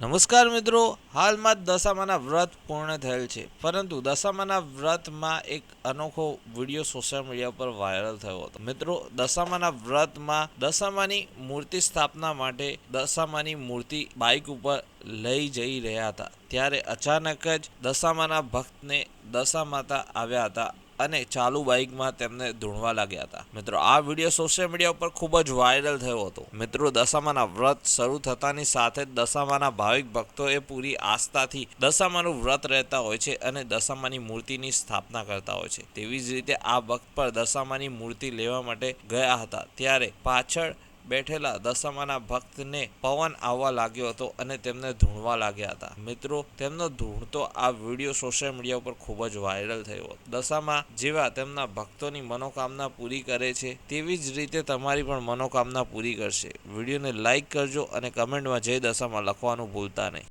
નમસ્કાર મિત્રો, હાલમાં દશામાના વ્રત પૂર્ણ થયેલ છે. પરંતુ દશામાના વ્રતમાં એક અનોખો વીડિયો સોશિયલ મીડિયા પર વાયરલ થયો હતો. મિત્રો, દશામાના વ્રતમાં દશામાની મૂર્તિ સ્થાપના માટે દશામાની મૂર્તિ બાઇક ઉપર લઈ જઈ રહ્યા હતા. ત્યારે અચાનક જ દશામાના ભક્તને દશા માતા આવ્યા હતા. અને ચાલુ બાઇકમાં તેમને ધૂણવા લાગ્યા હતા. મિત્રો, આ વીડિયો સોશિયલ મીડિયા ઉપર ખૂબ જ વાયરલ થયો હતો. મિત્રો, દશામાના વ્રત શરૂ થતાની સાથે જ દશામાના ભાવિક ભક્તોએ પૂરી આસ્થાથી દશામાનું વ્રત રહેતા હોય છે અને દશામાની મૂર્તિની સ્થાપના કરતા હોય છે. તેવી જ રીતે આ ભક્ત પર દશામાની મૂર્તિ લેવા માટે ગયા હતા. ત્યારે પાછળ બેઠેલા દશામાના ભક્તને પવન આવવા લાગ્યો હતો અને તેમને ધૂણવા લાગ્યા હતા. મિત્રો, તેમનો ધૂણતો આ વીડિયો સોશિયલ મીડિયા ઉપર ખૂબ જ વાયરલ થયો. દશામા જેવા તેમના ભક્તોની મનોકામના પૂરી કરે છે, તેવી જ રીતે તમારી પણ મનોકામના પૂરી કરશે. વિડીયોને લાઈક કરજો અને કમેન્ટમાં જય દશામાં લખવાનું ભૂલતા નહીં.